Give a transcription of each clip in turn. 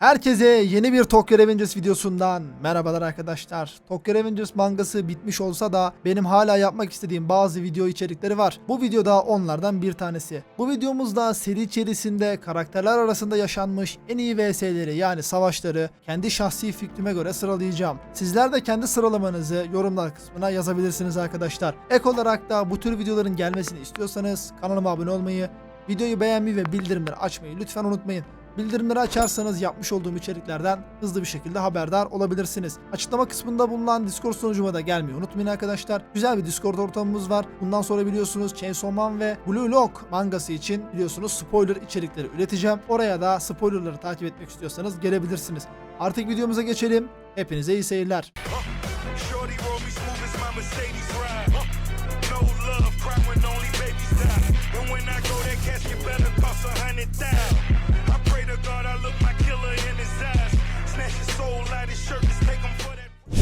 Herkese yeni bir Tokyo Revengers videosundan merhabalar arkadaşlar. Tokyo Revengers mangası bitmiş olsa da benim hala yapmak istediğim bazı video içerikleri var. Bu videoda onlardan bir tanesi. Bu videomuzda seri içerisinde karakterler arasında yaşanmış en iyi VS'leri yani savaşları kendi şahsi fikrime göre sıralayacağım. Sizler de kendi sıralamanızı yorumlar kısmına yazabilirsiniz arkadaşlar. Ek olarak da bu tür videoların gelmesini istiyorsanız kanalıma abone olmayı, videoyu beğenmeyi ve bildirimleri açmayı lütfen unutmayın. Bildirimleri açarsanız yapmış olduğum içeriklerden hızlı bir şekilde haberdar olabilirsiniz. Açıklama kısmında bulunan Discord sunucuma da gelmeyi unutmayın arkadaşlar. Güzel bir Discord ortamımız var. Bundan sonra biliyorsunuz Chainsaw Man ve Blue Lock mangası için biliyorsunuz spoiler içerikleri üreteceğim. Oraya da spoilerları takip etmek istiyorsanız gelebilirsiniz. Artık videomuza geçelim. Hepinize iyi seyirler.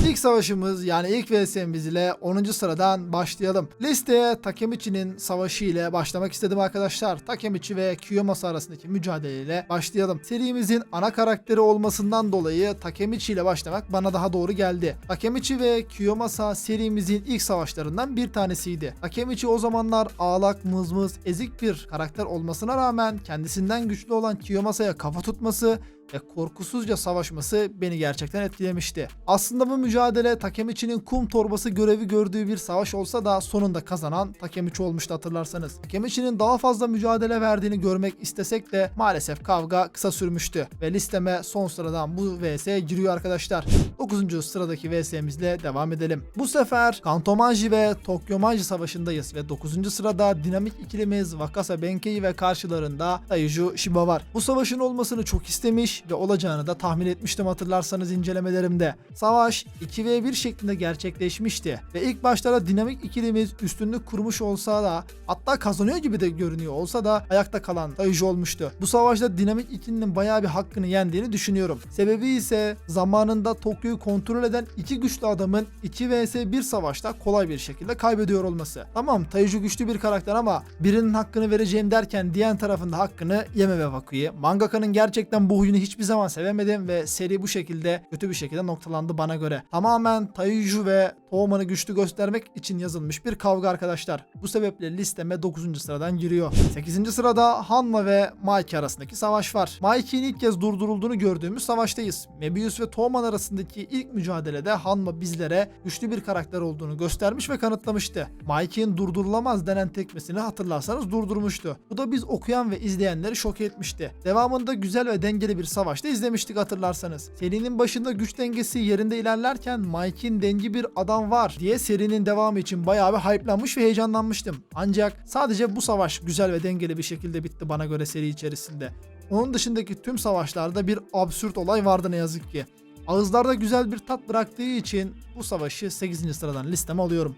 İlk savaşımız yani ilk VS'miz ile 10. sıradan başlayalım. Listeye Takemichi'nin savaşı ile başlamak istedim arkadaşlar. Takemichi ve Kiyomasa arasındaki mücadeleyle başlayalım. Serimizin ana karakteri olmasından dolayı Takemichi ile başlamak bana daha doğru geldi. Takemichi ve Kiyomasa serimizin ilk savaşlarından bir tanesiydi. Takemichi o zamanlar ağlak, mızmız, ezik bir karakter olmasına rağmen kendisinden güçlü olan Kiyomasa'ya kafa tutması ve korkusuzca savaşması beni gerçekten etkilemişti. Aslında bu mücadele Takemichi'nin kum torbası görevi gördüğü bir savaş olsa da sonunda kazanan Takemichi olmuştu hatırlarsanız. Takemichi'nin daha fazla mücadele verdiğini görmek istesek de maalesef kavga kısa sürmüştü ve listeme son sıradan bu vs giriyor arkadaşlar. 9. sıradaki vs'mizle devam edelim. Bu sefer Kantomanji ve Tokyomanji savaşındayız ve 9. sırada dinamik ikilimiz Wakasa Benkei ve karşılarında Taiju Shiba var. Bu savaşın olmasını çok istemiş ve olacağını da tahmin etmiştim hatırlarsanız incelemelerimde. Savaş 2v1 şeklinde gerçekleşmişti ve ilk başlarda dinamik ikilimiz üstünlük kurmuş olsa da hatta kazanıyor gibi de görünüyor olsa da ayakta kalan Taiju olmuştu. Bu savaşta dinamik ikilinin bayağı bir hakkını yendiğini düşünüyorum. Sebebi ise zamanında Tokyo'yu kontrol eden iki güçlü adamın 2 vs 1 savaşta kolay bir şekilde kaybediyor olması. Tamam Taiju güçlü bir karakter ama birinin hakkını vereceğim derken diğer tarafında hakkını yeme ve vakuyu. Mangaka'nın gerçekten bu huyunu hiçbir zaman sevemedim ve seri bu şekilde kötü bir şekilde noktalandı bana göre. Tamamen Taiju ve Toğman'ı güçlü göstermek için yazılmış bir kavga arkadaşlar. Bu sebeple listeme 9. sıradan giriyor. 8. sırada Hanma ve Maiki arasındaki savaş var. Maiki'nin ilk kez durdurulduğunu gördüğümüz savaştayız. Mebius ve Toğman arasındaki ilk mücadelede Hanma bizlere güçlü bir karakter olduğunu göstermiş ve kanıtlamıştı. Maiki'nin durdurulamaz denen tekmesini hatırlarsanız durdurmuştu. Bu da biz okuyan ve izleyenleri şok etmişti. Devamında güzel ve dengeli bir savaşta izlemiştik hatırlarsanız. Serinin başında güç dengesi yerinde ilerlerken Mike'in dengi bir adam var diye serinin devamı için bayağı bir hype'lanmış ve heyecanlanmıştım. Ancak sadece bu savaş güzel ve dengeli bir şekilde bitti bana göre seri içerisinde. Onun dışındaki tüm savaşlarda bir absürt olay vardı ne yazık ki. Ağızlarda güzel bir tat bıraktığı için bu savaşı 8. sıradan listeme alıyorum.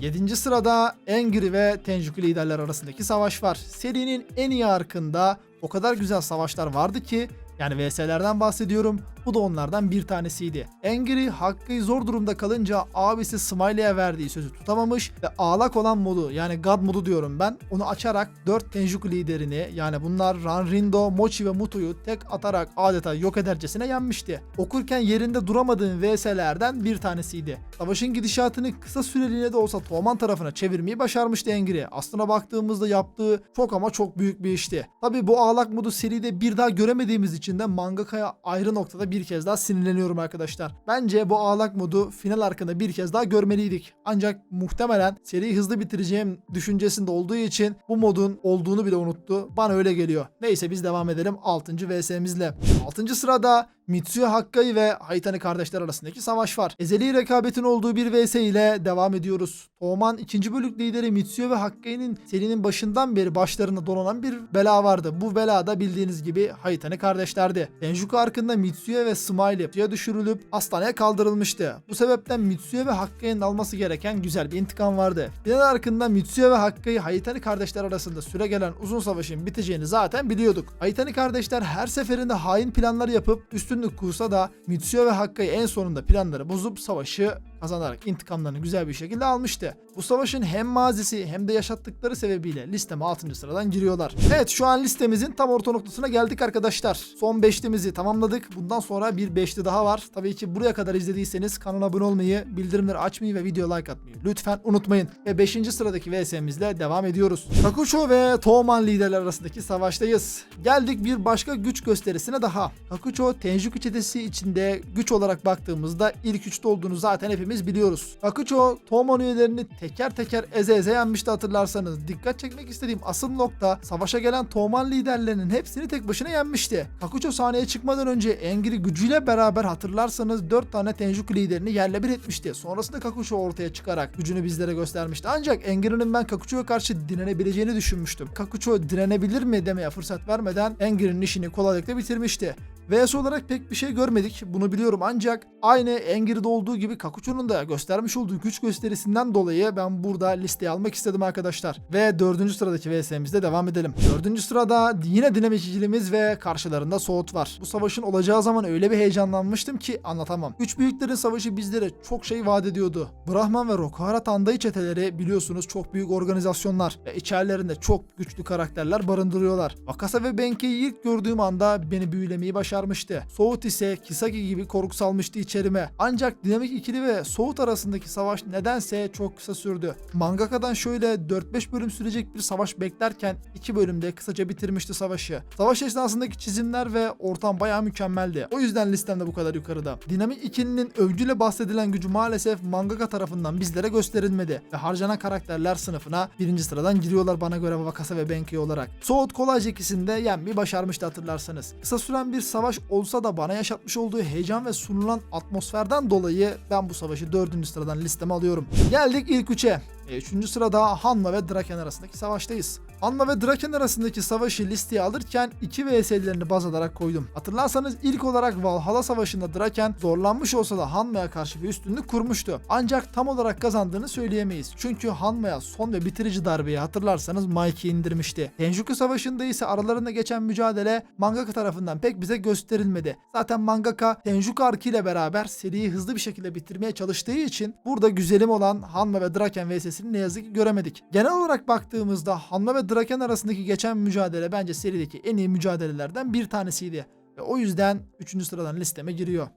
7. sırada Engri ve Tenjiku liderler arasındaki savaş var. Serinin en iyi arkında o kadar güzel savaşlar vardı ki yani VS'lerden bahsediyorum. Bu da onlardan bir tanesiydi. Engri Hakkı'yı zor durumda kalınca abisi Smiley'e verdiği sözü tutamamış ve ağlak olan modu yani God modu diyorum ben onu açarak 4 Tenjiku liderini yani bunlar Ranrindo, Mochi ve Muto'yu tek atarak adeta yok edercesine yenmişti. Okurken yerinde duramadığım VS'lerden bir tanesiydi. Savaşın gidişatını kısa süreliğine de olsa Toman tarafına çevirmeyi başarmıştı Engri. Aslına baktığımızda yaptığı çok ama çok büyük bir işti. Tabi bu ağlak modu seride bir daha göremediğimiz için de mangakaya ayrı noktada bir kez daha sinirleniyorum arkadaşlar. Bence bu ağlak modu final arkında bir kez daha görmeliydik. Ancak muhtemelen seriyi hızlı bitireceğim düşüncesinde olduğu için bu modun olduğunu bile unuttu. Bana öyle geliyor. Neyse biz devam edelim 6. VS'mizle. 6. sırada Mitsuya Hakkai ve Haitani kardeşler arasındaki savaş var. Ezeli rekabetin olduğu bir vs ile devam ediyoruz. Toman 2. bölük lideri Mitsuya ve Hakkai'nin serinin başından beri başlarına dolanan bir bela vardı. Bu bela da bildiğiniz gibi Haitani kardeşlerdi. Tenjuku arkında Mitsuya ve Smiley suya düşürülüp hastaneye kaldırılmıştı. Bu sebepten Mitsuya ve Hakkai'nin alması gereken güzel bir intikam vardı. Final arkında Mitsuya ve Hakkai Haitani kardeşler arasında süre gelen uzun savaşın biteceğini zaten biliyorduk. Haitani kardeşler her seferinde hain planlar yapıp üstünlük kursa da Mitsuya ve Hakkai en sonunda planları bozup savaşı kazanarak intikamlarını güzel bir şekilde almıştı. Bu savaşın hem mazisi hem de yaşattıkları sebebiyle listeme 6. sıradan giriyorlar. Evet şu an listemizin tam orta noktasına geldik arkadaşlar. Son 5'limizi tamamladık. Bundan sonra bir 5'li daha var. Tabii ki buraya kadar izlediyseniz kanala abone olmayı, bildirimleri açmayı ve video like atmayı lütfen unutmayın. Ve 5. sıradaki VS'mizle devam ediyoruz. Kakucho ve Toman liderler arasındaki savaştayız. Geldik bir başka güç gösterisine daha. Kakucho Tenjuku çetesi içinde güç olarak baktığımızda ilk üçte olduğunu zaten hepimiz biliyoruz. Kakucho Toman üyelerini teker teker eze eze yenmişti hatırlarsanız. Dikkat çekmek istediğim asıl nokta savaşa gelen Toman liderlerinin hepsini tek başına yenmişti. Kakucho sahneye çıkmadan önce Engiri gücüyle beraber hatırlarsanız 4 tane Tenjuku liderini yerle bir etmişti. Sonrasında Kakucho ortaya çıkarak gücünü bizlere göstermişti. Ancak Engiri'nin ben Kakucho'ya karşı direnebileceğini düşünmüştüm. Kakucho direnebilir mi demeye fırsat vermeden Engiri'nin işini kolaylıkla bitirmişti. VS olarak pek bir şey görmedik. Bunu biliyorum ancak aynı Engiri'de olduğu gibi Kakucho'nun da göstermiş olduğu güç gösterisinden dolayı ben burada listeye almak istedim arkadaşlar. Ve dördüncü sıradaki VS'mizde devam edelim. Dördüncü sırada yine dinamik ikilimiz ve karşılarında Soğut var. Bu savaşın olacağı zaman öyle bir heyecanlanmıştım ki anlatamam. Üç büyüklerin savaşı bizlere çok şey vaat ediyordu. Brahman ve Rokuhara Tandai çeteleri biliyorsunuz çok büyük organizasyonlar ve içerilerinde çok güçlü karakterler barındırıyorlar. Wakasa ve Benkei'yi ilk gördüğüm anda beni büyülemeyi başarmıştı. Soğut ise Kisagi gibi korku salmıştı içerime. Ancak dinamik ikili ve Soğut arasındaki savaş nedense çok kısa sürdü. Mangaka'dan şöyle 4-5 bölüm sürecek bir savaş beklerken 2 bölümde kısaca bitirmişti savaşı. Savaş esnasındaki çizimler ve ortam bayağı mükemmeldi. O yüzden listemde bu kadar yukarıda. Dinamik ikilinin övgüyle bahsedilen gücü maalesef mangaka tarafından bizlere gösterilmedi ve harcanan karakterler sınıfına birinci sıradan giriyorlar bana göre Wakasa ve Benkei olarak. Soğut kolayca ikisinde yenmeyi başarmıştı hatırlarsanız. Kısa süren bir savaş olsa da bana yaşatmış olduğu heyecan ve sunulan atmosferden dolayı ben bu savaşı dördüncü sıradan listeme alıyorum. Geldik ilk üçe. E, Üçüncü sırada Hanma ve Draken arasındaki savaştayız. Hanma ve Draken arasındaki savaşı listeye alırken iki VS'lerini baz alarak koydum. Hatırlarsanız ilk olarak Valhalla Savaşı'nda Draken zorlanmış olsa da Hanma'ya karşı bir üstünlük kurmuştu. Ancak tam olarak kazandığını söyleyemeyiz. Çünkü Hanma'ya son ve bitirici darbeyi hatırlarsanız Mikey indirmişti. Tenjuku Savaşı'nda ise aralarında geçen mücadele mangaka tarafından pek bize gösterilmedi. Zaten mangaka Tenjuku arki ile beraber seriyi hızlı bir şekilde bitirmeye çalıştığı için burada güzelim olan Hanma ve Draken VS'sini ne yazık ki göremedik. Genel olarak baktığımızda Hanma ve Draken arasındaki geçen mücadele bence serideki en iyi mücadelelerden bir tanesiydi. Ve o yüzden 3. sıradan listeme giriyor.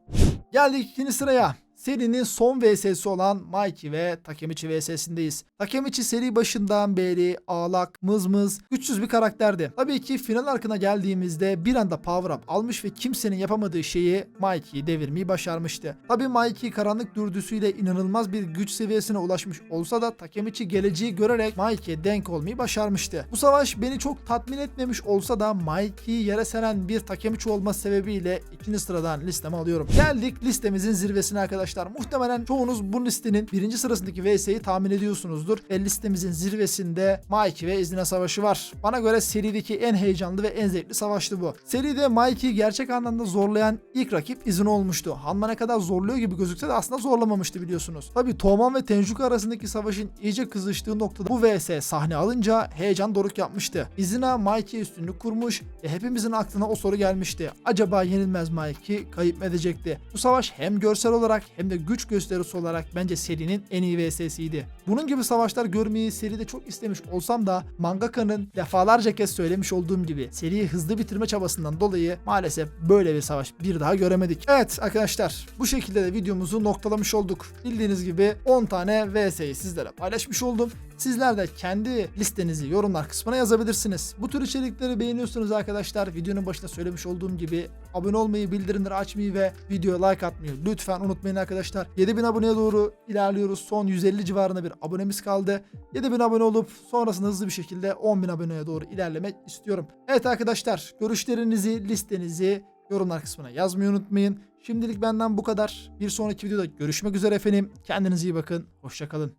Geldik ikinci sıraya. Serinin son VS'si olan Mikey ve Takemichi VS'sindeyiz. Takemichi seri başından beri ağlak, mızmız, güçsüz bir karakterdi. Tabii ki final arkına geldiğimizde bir anda power up almış ve kimsenin yapamadığı şeyi Mikey'i devirmeyi başarmıştı. Tabii Mikey karanlık dürtüsüyle inanılmaz bir güç seviyesine ulaşmış olsa da Takemichi geleceği görerek Mikey'e denk olmayı başarmıştı. Bu savaş beni çok tatmin etmemiş olsa da Mikey'i yere seren bir Takemichi olması sebebiyle ikinci sıradan listeme alıyorum. Geldik listemizin zirvesine arkadaşlar. Muhtemelen çoğunuz bu listenin birinci sırasındaki VS'yi tahmin ediyorsunuzdur. Ve listemizin zirvesinde Mikey ve İzine Savaşı var. Bana göre serideki en heyecanlı ve en zevkli savaştı bu. Seride Mikey'i gerçek anlamda zorlayan ilk rakip İzin olmuştu. Hanma ne kadar zorluyor gibi gözükse de aslında zorlamamıştı biliyorsunuz. Tabi Toman ve Tenjuku arasındaki savaşın iyice kızıştığı noktada bu VS sahne alınca heyecan doruk yapmıştı. İzina Mikey üstünlük kurmuş ve hepimizin aklına o soru gelmişti. Acaba yenilmez Mikey kayıp mı edecekti? Bu savaş hem görsel olarak hem de güç gösterisi olarak bence serinin en iyi VS'siydi. Bunun gibi savaşlar görmeyi seride çok istemiş olsam da mangaka'nın defalarca kez söylemiş olduğum gibi seriyi hızlı bitirme çabasından dolayı maalesef böyle bir savaş bir daha göremedik. Evet arkadaşlar bu şekilde de videomuzu noktalamış olduk. Bildiğiniz gibi 10 tane VS'yi sizlere paylaşmış oldum. Sizler de kendi listenizi yorumlar kısmına yazabilirsiniz. Bu tür içerikleri beğeniyorsunuz arkadaşlar. Videonun başında söylemiş olduğum gibi abone olmayı, bildirimleri açmayı ve videoya like atmayı lütfen unutmayın arkadaşlar. 7000 aboneye doğru ilerliyoruz. Son 150 civarında bir abonemiz kaldı. 7000 abone olup sonrasında hızlı bir şekilde 10.000 aboneye doğru ilerlemek istiyorum. Evet arkadaşlar görüşlerinizi, listenizi yorumlar kısmına yazmayı unutmayın. Şimdilik benden bu kadar. Bir sonraki videoda görüşmek üzere efendim. Kendinize iyi bakın. Hoşçakalın.